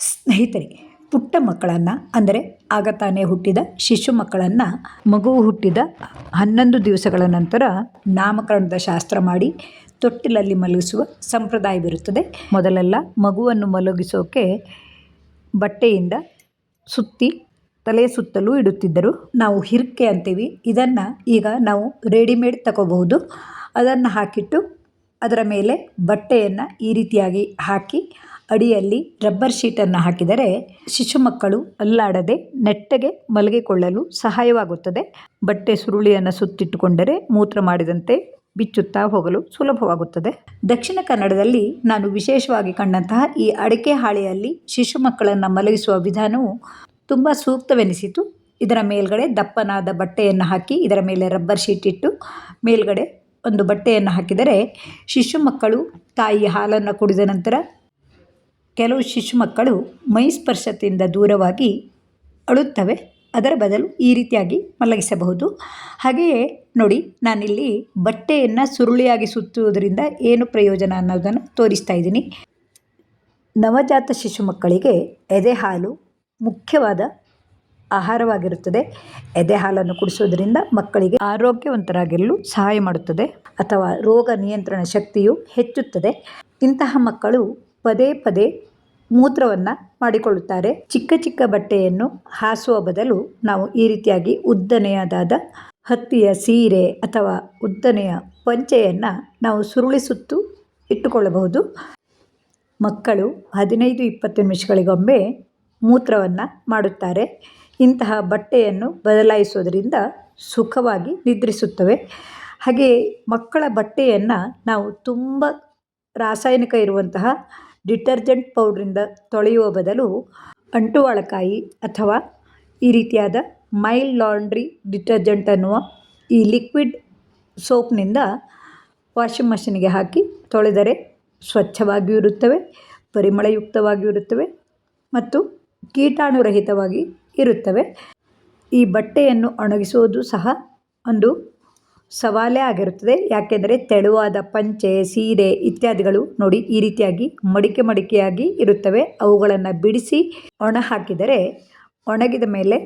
ಸ್ನೇಹಿತರೆ, ಪುಟ್ಟ ಮಕ್ಕಳನ್ನು, ಅಂದರೆ ಆಗ ತಾನೇ ಹುಟ್ಟಿದ ಶಿಶು ಮಕ್ಕಳನ್ನು, ಮಗು ಹುಟ್ಟಿದ ಹನ್ನೊಂದು ದಿವಸಗಳ ನಂತರ ನಾಮಕರಣದ ಶಾಸ್ತ್ರ ಮಾಡಿ ತೊಟ್ಟಿಲಲ್ಲಿ ಮಲಗಿಸುವ ಸಂಪ್ರದಾಯವಿರುತ್ತದೆ ಮೊದಲೆಲ್ಲ ಮಗುವನ್ನು ಮಲಗಿಸೋಕೆ ಬಟ್ಟೆಯಿಂದ ಸುತ್ತಿ ತಲೆ ಸುತ್ತಲೂ ಇಡುತ್ತಿದ್ದರು. ನಾವು ಹಿರ್ಕೆ ಅಂತೀವಿ. ಇದನ್ನು ಈಗ ನಾವು ರೆಡಿಮೇಡ್ ತಗೋಬಹುದು. ಅದನ್ನು ಹಾಕಿಟ್ಟು ಅದರ ಮೇಲೆ ಬಟ್ಟೆಯನ್ನು ಈ ರೀತಿಯಾಗಿ ಹಾಕಿ ಅಡಿಯಲ್ಲಿ ರಬ್ಬರ್ ಶೀಟನ್ನು ಹಾಕಿದರೆ ಶಿಶು ಮಕ್ಕಳು ಅಲ್ಲಾಡದೆ ನೆಟ್ಟಗೆ ಮಲಗಿಕೊಳ್ಳಲು ಸಹಾಯವಾಗುತ್ತದೆ. ಬಟ್ಟೆ ಸುರುಳಿಯನ್ನು ಸುತ್ತಿಟ್ಟುಕೊಂಡರೆ ಮೂತ್ರ ಮಾಡಿದಂತೆ ಬಿಚ್ಚುತ್ತಾ ಹೋಗಲು ಸುಲಭವಾಗುತ್ತದೆ. ದಕ್ಷಿಣ ಕನ್ನಡದಲ್ಲಿ ನಾನು ವಿಶೇಷವಾಗಿ ಕಂಡಂತಹ ಈ ಅಡಿಕೆ ಹಾಳೆಯಲ್ಲಿ ಶಿಶು ಮಕ್ಕಳನ್ನು ಮಲಗಿಸುವ ವಿಧಾನವು ತುಂಬ ಸೂಕ್ತವೆನಿಸಿತು. ಇದರ ಮೇಲ್ಗಡೆ ದಪ್ಪನಾದ ಬಟ್ಟೆಯನ್ನು ಹಾಕಿ ಇದರ ಮೇಲೆ ರಬ್ಬರ್ ಶೀಟ್ ಇಟ್ಟು ಮೇಲ್ಗಡೆ ಒಂದು ಬಟ್ಟೆಯನ್ನು ಹಾಕಿದರೆ ಶಿಶು ಮಕ್ಕಳು ತಾಯಿ ಹಾಲನ್ನು ಕುಡಿದ ನಂತರ ಕೆಲವು ಶಿಶು ಮಕ್ಕಳು ಮೈ ಸ್ಪರ್ಶದಿಂದ ದೂರವಾಗಿ ಅಳುತ್ತವೆ. ಅದರ ಬದಲು ಈ ರೀತಿಯಾಗಿ ಮಲಗಿಸಬಹುದು. ಹಾಗೆಯೇ ನೋಡಿ, ನಾನಿಲ್ಲಿ ಬಟ್ಟೆಯನ್ನು ಸುರುಳಿಯಾಗಿ ಸುತ್ತುವುದರಿಂದ ಏನು ಪ್ರಯೋಜನ ಅನ್ನೋದನ್ನು ತೋರಿಸ್ತಾ ಇದ್ದೀನಿ. ನವಜಾತ ಶಿಶು ಮಕ್ಕಳಿಗೆ ಎದೆ ಹಾಲು ಮುಖ್ಯವಾದ ಆಹಾರವಾಗಿರುತ್ತದೆ. ಎದೆ ಹಾಲನ್ನು ಕುಡಿಸೋದ್ರಿಂದ ಮಕ್ಕಳಿಗೆ ಆರೋಗ್ಯವಂತರಾಗಿರಲು ಸಹಾಯ ಮಾಡುತ್ತದೆ ಅಥವಾ ರೋಗ ನಿಯಂತ್ರಣ ಶಕ್ತಿಯು ಹೆಚ್ಚುತ್ತದೆ. ಇಂತಹ ಮಕ್ಕಳು ಪದೇ ಪದೇ ಮೂತ್ರವನ್ನು ಮಾಡಿಕೊಳ್ಳುತ್ತಾರೆ. ಚಿಕ್ಕ ಚಿಕ್ಕ ಬಟ್ಟೆಯನ್ನು ಹಾಸುವ ಬದಲು ನಾವು ಈ ರೀತಿಯಾಗಿ ಉದ್ದನೆಯದಾದ ಹತ್ತಿಯ ಸೀರೆ ಅಥವಾ ಉದ್ದನೆಯ ಪಂಚೆಯನ್ನು ನಾವು ಸುರುಳಿ ಸುತ್ತು ಇಟ್ಟುಕೊಳ್ಳಬಹುದು. ಮಕ್ಕಳು ಹದಿನೈದು ಇಪ್ಪತ್ತು ನಿಮಿಷಗಳಿಗೊಮ್ಮೆ ಮೂತ್ರವನ್ನು ಮಾಡುತ್ತಾರೆ. ಇಂತಹ ಬಟ್ಟೆಯನ್ನು ಬದಲಾಯಿಸೋದರಿಂದ ಸುಖವಾಗಿ ನಿದ್ರಿಸುತ್ತವೆ. ಹಾಗೆಯೇ ಮಕ್ಕಳ ಬಟ್ಟೆಯನ್ನು ನಾವು ತುಂಬ ರಾಸಾಯನಿಕ ಇರುವಂತಹ ಡಿಟರ್ಜೆಂಟ್ ಪೌಡ್ರಿಂದ ತೊಳೆಯುವ ಬದಲು ಅಂಟುವಾಳಕಾಯಿ ಅಥವಾ ಈ ರೀತಿಯಾದ ಮೈಲ್ಡ್ ಲಾಂಡ್ರಿ ಡಿಟರ್ಜೆಂಟ್ ಅನ್ನುವ ಈ ಲಿಕ್ವಿಡ್ ಸೋಪ್ನಿಂದ ವಾಷಿಂಗ್ ಮಷಿನ್ಗೆ ಹಾಕಿ ತೊಳೆದರೆ ಸ್ವಚ್ಛವಾಗಿಯೂ ಇರುತ್ತವೆ, ಪರಿಮಳಯುಕ್ತವಾಗಿಯೂ ಇರುತ್ತವೆ ಮತ್ತು ಕೀಟಾಣುರಹಿತವಾಗಿ ಇರುತ್ತವೆ. ಈ ಬಟ್ಟೆಯನ್ನು ಒಣಗಿಸುವುದು ಸಹ ಒಂದು ಸವಾಲೇ ಆಗಿರುತ್ತದೆ. ಯಾಕೆಂದರೆ ತೆಳುವಾದ ಪಂಚೆ, ಸೀರೆ ಇತ್ಯಾದಿಗಳು ನೋಡಿ ಈ ರೀತಿಯಾಗಿ ಮಡಿಕೆ ಮಡಿಕೆಯಾಗಿ ಇರುತ್ತವೆ. ಅವುಗಳನ್ನು ಬಿಡಿಸಿ ಒಣ ಹಾಕಿದರೆ ಒಣಗಿದ ಮೇಲೆ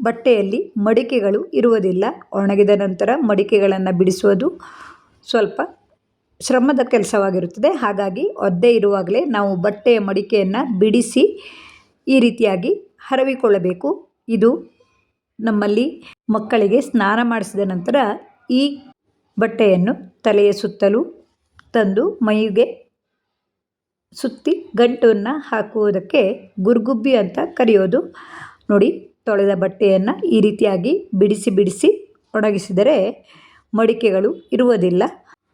ಬಟ್ಟೆಯಲ್ಲಿ ಮಡಿಕೆಗಳು ಇರುವುದಿಲ್ಲ. ಒಣಗಿದ ನಂತರ ಮಡಿಕೆಗಳನ್ನು ಬಿಡಿಸುವುದು ಸ್ವಲ್ಪ ಶ್ರಮದ ಕೆಲಸವಾಗಿರುತ್ತದೆ. ಹಾಗಾಗಿ ಒದ್ದೆ ಇರುವಾಗಲೇ ನಾವು ಬಟ್ಟೆಯ ಮಡಿಕೆಯನ್ನು ಬಿಡಿಸಿ ಈ ರೀತಿಯಾಗಿ ಹರವಿಕೊಳ್ಳಬೇಕು. ಇದು ನಮ್ಮಲ್ಲಿ ಮಕ್ಕಳಿಗೆ ಸ್ನಾನ ಮಾಡಿಸಿದ ನಂತರ ಈ ಬಟ್ಟೆಯನ್ನು ತಲೆಯ ಸುತ್ತಲೂ ತಂದು ಮೈಗೆ ಸುತ್ತಿ ಗಂಟನ್ನು ಹಾಕುವುದಕ್ಕೆ ಗುರುಗುಬ್ಬಿ ಅಂತ ಕರೆಯೋದು. ನೋಡಿ, ತೊಳೆದ ಬಟ್ಟೆಯನ್ನು ಈ ರೀತಿಯಾಗಿ ಬಿಡಿಸಿ ಬಿಡಿಸಿ ಒಣಗಿಸಿದರೆ ಮಡಿಕೆಗಳು ಇರುವುದಿಲ್ಲ.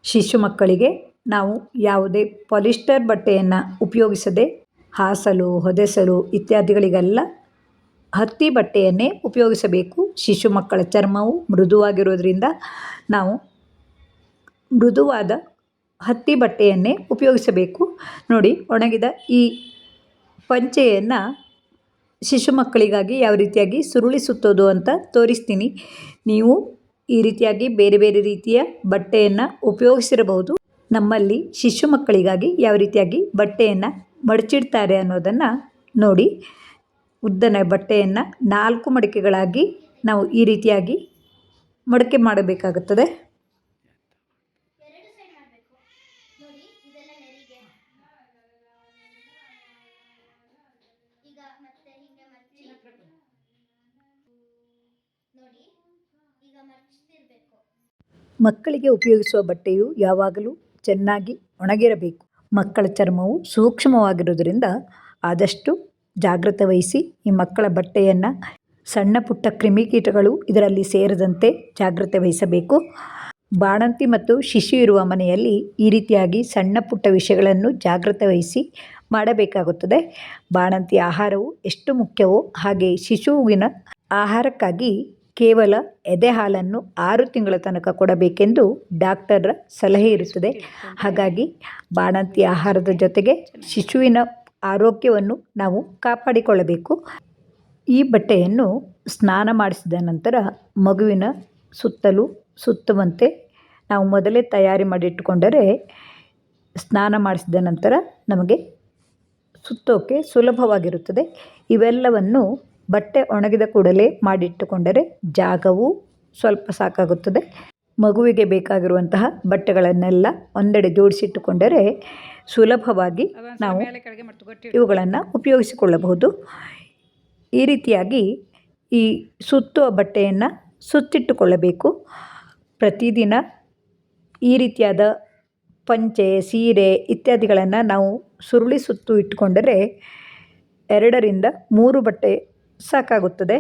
ಶಿಶು ಮಕ್ಕಳಿಗೆ ನಾವು ಯಾವುದೇ ಪಾಲಿಸ್ಟರ್ ಬಟ್ಟೆಯನ್ನು ಉಪಯೋಗಿಸದೆ, ಹಾಸಲು, ಹೊದೆಸಲು ಇತ್ಯಾದಿಗಳಿಗೆಲ್ಲ ಹತ್ತಿ ಬಟ್ಟೆಯನ್ನೇ ಉಪಯೋಗಿಸಬೇಕು. ಶಿಶು ಮಕ್ಕಳ ಚರ್ಮವು ಮೃದುವಾಗಿರೋದ್ರಿಂದ ನಾವು ಮೃದುವಾದ ಹತ್ತಿ ಬಟ್ಟೆಯನ್ನೇ ಉಪಯೋಗಿಸಬೇಕು. ನೋಡಿ, ಒಣಗಿದ ಈ ಪಂಚೆಯನ್ನು ಶಿಶು ಮಕ್ಕಳಿಗಾಗಿ ಯಾವ ರೀತಿಯಾಗಿ ಸುರುಳಿ ಸುತ್ತೋದು ಅಂತ ತೋರಿಸ್ತೀನಿ. ನೀವು ಈ ರೀತಿಯಾಗಿ ಬೇರೆ ಬೇರೆ ರೀತಿಯ ಬಟ್ಟೆಯನ್ನು ಉಪಯೋಗಿಸಿರಬಹುದು. ನಮ್ಮಲ್ಲಿ ಶಿಶು ಮಕ್ಕಳಿಗಾಗಿ ಯಾವ ರೀತಿಯಾಗಿ ಬಟ್ಟೆಯನ್ನು ಮಡಚಿಡ್ತಾರೆ ಅನ್ನೋದನ್ನು ನೋಡಿ. ಉದ್ದನೆ ಬಟ್ಟೆಯನ್ನು ನಾಲ್ಕು ಮಡಿಕೆಗಳಾಗಿ ನಾವು ಈ ರೀತಿಯಾಗಿ ಮಡಕೆ ಮಾಡಬೇಕಾಗುತ್ತದೆ. ಮಕ್ಕಳಿಗೆ ಉಪಯೋಗಿಸುವ ಬಟ್ಟೆಯು ಯಾವಾಗಲೂ ಚೆನ್ನಾಗಿ ಒಣಗಿರಬೇಕು. ಮಕ್ಕಳ ಚರ್ಮವು ಸೂಕ್ಷ್ಮವಾಗಿರುವುದರಿಂದ ಆದಷ್ಟು ಜಾಗ್ರತೆ ವಹಿಸಿ ಈ ಮಕ್ಕಳ ಬಟ್ಟೆಯನ್ನು ಸಣ್ಣ ಪುಟ್ಟ ಕ್ರಿಮಿಕೀಟಗಳು ಇದರಲ್ಲಿ ಸೇರದಂತೆ ಜಾಗ್ರತೆ ವಹಿಸಬೇಕು ಬಾಣಂತಿ ಮತ್ತು ಶಿಶು ಇರುವ ಮನೆಯಲ್ಲಿ ಈ ರೀತಿಯಾಗಿ ಸಣ್ಣ ಪುಟ್ಟ ವಿಷಯಗಳನ್ನು ಜಾಗ್ರತೆ ವಹಿಸಿ ಮಾಡಬೇಕಾಗುತ್ತದೆ. ಬಾಣಂತಿ ಆಹಾರವು ಎಷ್ಟು ಮುಖ್ಯವೋ ಹಾಗೆ ಶಿಶುವಿನ ಆಹಾರಕ್ಕಾಗಿ ಕೇವಲ ಎದೆ ಹಾಲನ್ನು ಆರು ತಿಂಗಳ ತನಕ ಕೊಡಬೇಕೆಂದು ಡಾಕ್ಟರ್ರ ಸಲಹೆ ಇರುತ್ತದೆ. ಹಾಗಾಗಿ ಬಾಣಂತಿ ಆಹಾರದ ಜೊತೆಗೆ ಶಿಶುವಿನ ಆರೋಗ್ಯವನ್ನು ನಾವು ಕಾಪಾಡಿಕೊಳ್ಳಬೇಕು. ಈ ಬಟ್ಟೆಯನ್ನು ಸ್ನಾನ ಮಾಡಿಸಿದ ನಂತರ ಮಗುವಿನ ಸುತ್ತಲೂ ಸುತ್ತುವಂತೆ ನಾವು ಮೊದಲೇ ತಯಾರಿ ಮಾಡಿಟ್ಟುಕೊಂಡರೆ ಸ್ನಾನ ಮಾಡಿಸಿದ ನಂತರ ನಮಗೆ ಸುತ್ತೋಕೆ ಸುಲಭವಾಗಿರುತ್ತದೆ. ಇವೆಲ್ಲವನ್ನು ಬಟ್ಟೆ ಒಣಗಿದ ಕೂಡಲೇ ಮಾಡಿಟ್ಟುಕೊಂಡರೆ ಜಾಗವು ಸ್ವಲ್ಪ ಸಾಕಾಗುತ್ತದೆ. ಮಗುವಿಗೆ ಬೇಕಾಗಿರುವಂತಹ ಬಟ್ಟೆಗಳನ್ನೆಲ್ಲ ಒಂದೆಡೆ ಜೋಡಿಸಿಟ್ಟುಕೊಂಡರೆ ಸುಲಭವಾಗಿ ನಾವು ಇವುಗಳನ್ನು ಉಪಯೋಗಿಸಿಕೊಳ್ಳಬಹುದು. ಈ ರೀತಿಯಾಗಿ ಈ ಸುತ್ತುವ ಬಟ್ಟೆಯನ್ನು ಸುತ್ತಿಟ್ಟುಕೊಳ್ಳಬೇಕು. ಪ್ರತಿದಿನ ಈ ರೀತಿಯಾದ ಪಂಚೆ ಸೀರೆ ಇತ್ಯಾದಿಗಳನ್ನು ನಾವು ಸುರುಳಿ ಸುತ್ತು ಇಟ್ಟುಕೊಂಡರೆ ಎರಡರಿಂದ ಮೂರು ಬಟ್ಟೆ ಸಾಕಾಗುತ್ತದೆ.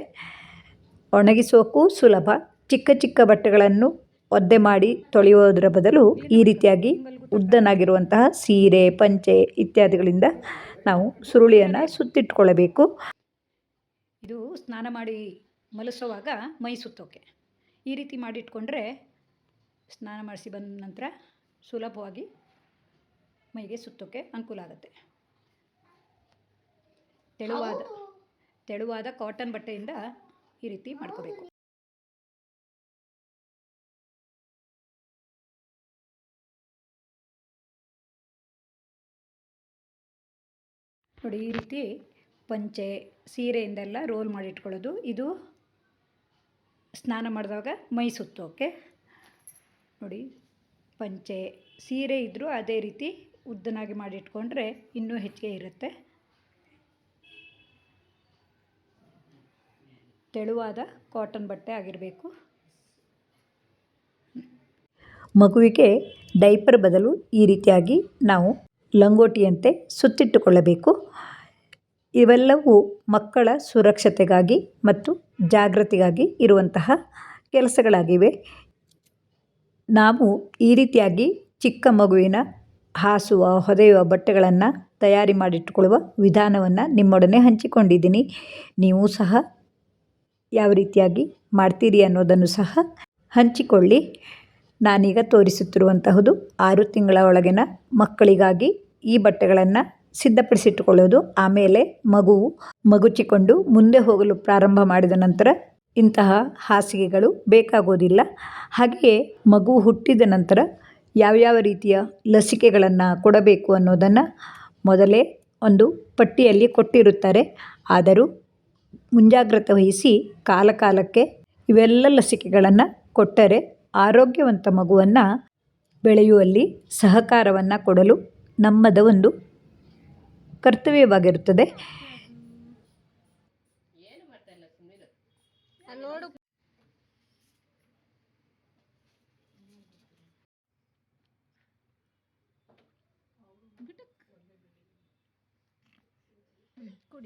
ಒಣಗಿಸೋಕ್ಕೂ ಸುಲಭ. ಚಿಕ್ಕ ಚಿಕ್ಕ ಬಟ್ಟೆಗಳನ್ನು ಒದ್ದೆ ಮಾಡಿ ತೊಳೆಯೋದರ ಬದಲು ಈ ರೀತಿಯಾಗಿ ಉದ್ದನಾಗಿರುವಂತಹ ಸೀರೆ, ಪಂಚೆ ಇತ್ಯಾದಿಗಳಿಂದ ನಾವು ಸುರುಳಿಯನ್ನು ಸುತ್ತಿಟ್ಕೊಳ್ಳಬೇಕು ಇದು ಸ್ನಾನ ಮಾಡಿ ಮಲಸುವಾಗ ಮೈ ಸುತ್ತೋಕೆ. ಈ ರೀತಿ ಮಾಡಿಟ್ಕೊಂಡ್ರೆ ಸ್ನಾನ ಮಾಡಿಸಿ ಬಂದ ನಂತರ ಸುಲಭವಾಗಿ ಮೈಗೆ ಸುತ್ತೋಕೆ ಅನುಕೂಲ ಆಗುತ್ತೆ. ತೆಳುವಾದ ತೆಳುವಾದ ಕಾಟನ್ ಬಟ್ಟೆಯಿಂದ ಈ ರೀತಿ ಮಾಡ್ಕೋಬೇಕು. ನೋಡಿ, ಈ ರೀತಿ ಪಂಚೆ ಸೀರೆಯಿಂದೆಲ್ಲ ರೋಲ್ ಮಾಡಿಟ್ಕೊಳ್ಳೋದು. ಇದು ಸ್ನಾನ ಮಾಡಿದಾಗ ಮೈ ಸುತ್ತೋಕೆ ನೋಡಿ, ಪಂಚೆ ಸೀರೆ ಇದ್ದರೂ ಅದೇ ರೀತಿ ಉದ್ದನಾಗಿ ಮಾಡಿಟ್ಕೊಂಡ್ರೆ ಇನ್ನೂ ಹೆಚ್ಚಿಗೆ ಇರುತ್ತೆ. ತೆಳುವಾದ ಕಾಟನ್ ಬಟ್ಟೆ ಆಗಿರಬೇಕು. ಮಗುವಿಗೆ ಡೈಪರ್ ಬದಲು ಈ ರೀತಿಯಾಗಿ ನಾವು ಲಂಗೋಟಿಯಂತೆ ಸುತ್ತಿಟ್ಟುಕೊಳ್ಳಬೇಕು. ಇವೆಲ್ಲವೂ ಮಕ್ಕಳ ಸುರಕ್ಷತೆಗಾಗಿ ಮತ್ತು ಜಾಗೃತಿಗಾಗಿ ಇರುವಂತಹ ಕೆಲಸಗಳಾಗಿವೆ. ನಾವು ಈ ರೀತಿಯಾಗಿ ಚಿಕ್ಕ ಮಗುವಿನ ಹಾಸುವ, ಹೊದೆಯುವ ಬಟ್ಟೆಗಳನ್ನು ತಯಾರಿ ಮಾಡಿಟ್ಟುಕೊಳ್ಳುವ ವಿಧಾನವನ್ನು ನಿಮ್ಮೊಡನೆ ಹಂಚಿಕೊಂಡಿದ್ದೀನಿ. ನೀವು ಸಹ ಯಾವ ರೀತಿಯಾಗಿ ಮಾಡ್ತೀರಿ ಅನ್ನೋದನ್ನು ಸಹ ಹಂಚಿಕೊಳ್ಳಿ. ನಾನೀಗ ತೋರಿಸುತ್ತಿರುವಂತಹದು ಆರು ತಿಂಗಳ ಒಳಗಿನ ಮಕ್ಕಳಿಗಾಗಿ ಈ ಬಟ್ಟೆಗಳನ್ನು ಸಿದ್ಧಪಡಿಸಿಟ್ಟುಕೊಳ್ಳೋದು, ಆಮೇಲೆ ಮಗುವು ಮಗುಚಿಕೊಂಡು ಮುಂದೆ ಹೋಗಲು ಪ್ರಾರಂಭ ಮಾಡಿದ ನಂತರ ಇಂತಹ ಹಾಸಿಗೆಗಳು ಬೇಕಾಗೋದಿಲ್ಲ. ಹಾಗೆಯೇ ಮಗು ಹುಟ್ಟಿದ ನಂತರ ಯಾವ್ಯಾವ ರೀತಿಯ ಲಸಿಕೆಗಳನ್ನು ಕೊಡಬೇಕು ಅನ್ನೋದನ್ನು ಮೊದಲೇ ಒಂದು ಪಟ್ಟಿಯಲ್ಲಿ ಕೊಟ್ಟಿರುತ್ತಾರೆ. ಆದರೂ ಮುಂಜಾಗ್ರತೆ ವಹಿಸಿ ಕಾಲಕಾಲಕ್ಕೆ ಇವೆಲ್ಲ ಲಸಿಕೆಗಳನ್ನು ಕೊಟ್ಟರೆ ಆರೋಗ್ಯವಂತ ಮಗುವನ್ನು ಬೆಳೆಯುವಲ್ಲಿ ಸಹಕಾರವನ್ನು ಕೊಡಲು ನಮ್ಮದ ಒಂದು ಕರ್ತವ್ಯವಾಗಿರುತ್ತದೆ.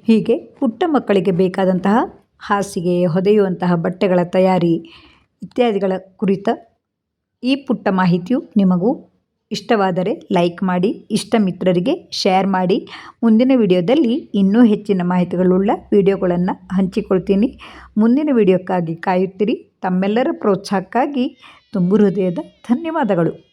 ಹೀಗೆ ಪುಟ್ಟ ಮಕ್ಕಳಿಗೆ ಬೇಕಾದಂತಹ ಹಾಸಿಗೆ, ಹೊದೆಯುವಂತಹ ಬಟ್ಟೆಗಳ ತಯಾರಿ ಇತ್ಯಾದಿಗಳ ಕುರಿತ ಈ ಪುಟ್ಟ ಮಾಹಿತಿಯು ನಿಮಗೂ ಇಷ್ಟವಾದರೆ ಲೈಕ್ ಮಾಡಿ, ಇಷ್ಟ ಮಿತ್ರರಿಗೆ ಶೇರ್ ಮಾಡಿ. ಮುಂದಿನ ವಿಡಿಯೋದಲ್ಲಿ ಇನ್ನೂ ಹೆಚ್ಚಿನ ಮಾಹಿತಿಗಳುಳ್ಳ ವಿಡಿಯೋಗಳನ್ನು ಹಂಚಿಕೊಳ್ತೀನಿ. ಮುಂದಿನ ವಿಡಿಯೋಕ್ಕಾಗಿ ಕಾಯುತ್ತೀರಿ. ತಮ್ಮೆಲ್ಲರ ಪ್ರೋತ್ಸಾಹಕ್ಕಾಗಿ ತುಂಬು ಹೃದಯದ ಧನ್ಯವಾದಗಳು.